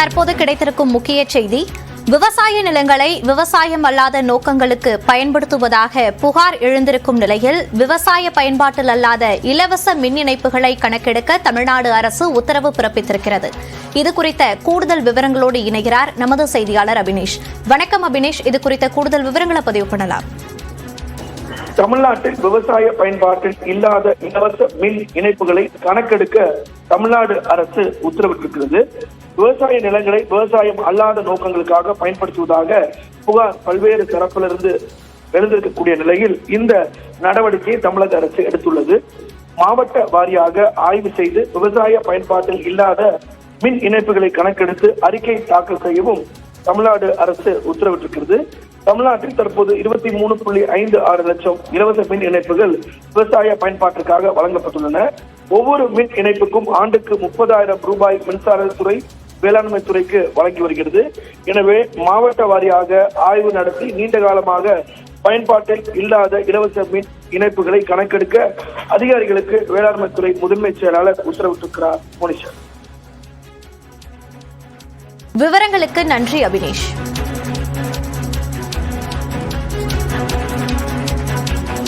தற்போது கிடைத்திருக்கும் முக்கிய செய்தி விவசாய நிலங்களை விவசாயம் அல்லாத நோக்கங்களுக்கு பயன்படுத்துவதாக புகார் எழுந்திருக்கும் நிலையில் விவசாய பயன்பாட்டில் அல்லாத இலவச மின் இணைப்புகளை கணக்கெடுக்க தமிழ்நாடு அரசு உத்தரவு பிறப்பித்திருக்கிறது. இது குறித்த கூடுதல் விவரங்களோடு இணைகிறார் நமது செய்தியாளர் அபினேஷ். வணக்கம் அபினேஷ். இது குறித்த கூடுதல் விவரங்களை பதிவு பண்ணலாம். தமிழ்நாட்டில் விவசாய பயன்பாட்டில் இல்லாத இலவச மின் இணைப்புகளை கணக்கெடுக்க தமிழ்நாடு அரசு உத்தரவிட்டிருக்கிறது. விவசாய நிலங்களை விவசாயம் அல்லாத நோக்கங்களுக்காக பயன்படுத்துவதாக புகார் பல்வேறு தரப்பிலிருந்து எழுந்திருக்கக்கூடிய நிலையில் இந்த நடவடிக்கையை தமிழக அரசு எடுத்துள்ளது. மாவட்ட வாரியாக ஆய்வு செய்து விவசாய பயன்பாட்டில் இல்லாத மின் இணைப்புகளை கணக்கெடுத்து அறிக்கை தாக்கல் செய்யவும் தமிழ்நாடு அரசு உத்தரவிட்டிருக்கிறது. தமிழ்நாட்டில் தற்போது இருபத்தி மூணு புள்ளி ஐந்து ஆறு லட்சம் இலவச மின் இணைப்புகள் விவசாய பயன்பாட்டிற்காக வழங்கப்பட்டுள்ளன. ஒவ்வொரு மின் இணைப்புக்கும் ஆண்டுக்கு முப்பதாயிரம் ரூபாய் மின்சாரத்துறை வேளாண்மை துறைக்கு வழங்கி வருகிறது. எனவே மாவட்ட வாரியாக ஆய்வு நடத்தி நீண்ட காலமாக பயன்பாட்டில் இல்லாத இலவச மின் இணைப்புகளை கணக்கெடுக்க அதிகாரிகளுக்கு வேளாண்மை துறை முதன்மை செயலாளர் உத்தரவிட்டிருக்கிறார். மோனிஷா. விவரங்களுக்கு நன்றி அபினேஷ்.